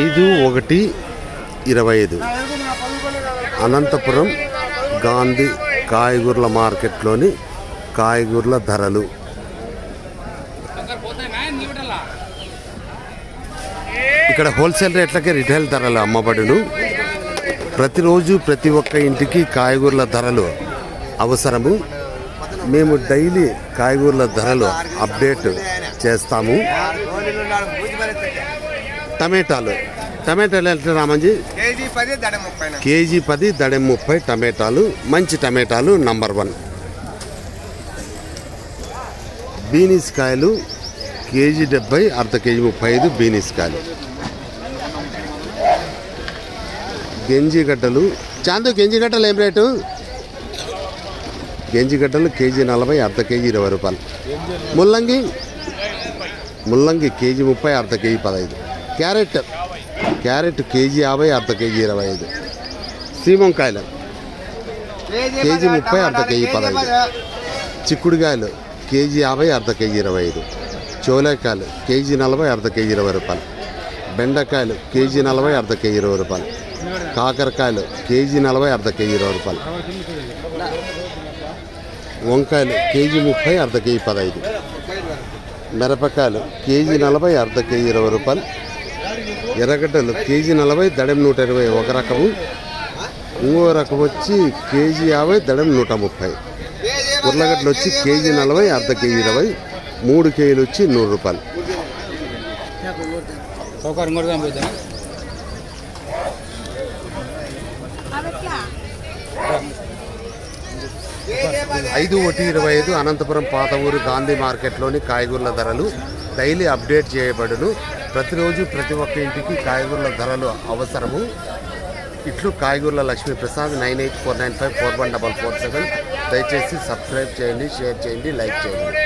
ఐదు ఒకటి ఇరవై ఐదు. అనంతపురం గాంధీ కాయగూరల మార్కెట్లోని కాయగూరల ధరలు. ఇక్కడ హోల్సేల్ రేట్లకే రిటైల్ ధరలు అమ్మబడును. ప్రతిరోజు ప్రతి ఒక్క ఇంటికి కాయగూరల ధరలు అవసరము. మేము డైలీ కాయగూరల ధరలు అప్డేట్ చేస్తాము. టమాటాలు. టమాటాలు ఎంత రామంజీ? కేజీ పది దడ ముప్పై టమాటాలు. మంచి టమాటాలు నంబర్ వన్ బీనీస్ కాయలు కేజీ డెబ్బై అర్ధ కేజీ ముప్పై ఐదు బీనీస్ కాయలు గెంజిగడ్డలు చాందు గెంజిగడ్డలు ఏం రేటు? గెంజిగడ్డలు కేజీ నలభై అర్ధ కేజీ ఇరవై రూపాయలు. ముల్లంగి? ముల్లంగి కేజీ ముప్పై అర్ధ కేజీ పదహైదు. క్యారెట్. క్యారెట్ కేజీ యాభై అర్ధ కేజీ ఇరవై ఐదు. సీమంకాయలు కేజీ ముప్పై అర్ధ కేజీ పదహైదు. చిక్కుడుకాయలు కేజీ యాభై అర్ధ కేజీ ఇరవై ఐదు. చోలేకాయలు కేజీ నలభై అర్ధ కేజీ ఇరవై రూపాయలు. బెండకాయలు కేజీ నలభై అర్ధ కేజీ ఇరవై రూపాయలు. కాకరకాయలు కేజీ నలభై అర్ధ కేజీ ఇరవై రూపాయలు. వంకాయలు కేజీ ముప్పై అర్ధ కేజీ పదహైదు. మిరపకాయలు కేజీ నలభై అర్ధ కేజీ ఇరవై రూపాయలు. ఎర్రగడ్డలు కేజీ నలభై దడెం నూట ఇరవై ఒక రకము ఇంకో రకం వచ్చి కేజీ యాభై దడెం నూట ముప్పై. ఉర్లగడ్డలు వచ్చి కేజీ నలభై అర్ధ కేజీ ఇరవై. మూడు కేజీలు వచ్చి నూరు రూపాయలు. ఐదు ఒకటి ఇరవై ఐదు అనంతపురం పాత ఊరు గాంధీ మార్కెట్లోని కాయగూరల ధరలు. డైలీ అప్డేట్ చేయబడును. ప్రతిరోజు ప్రతి ఒక్క ఇంటికి కాయగూరల ధరలు అవసరము. ఇట్లు కాయగూరల Lakshmi Prasad nine eight four nine five four one double four seven. దయచేసి సబ్స్క్రైబ్ చేయండి షేర్ చేయండి లైక్ చేయండి.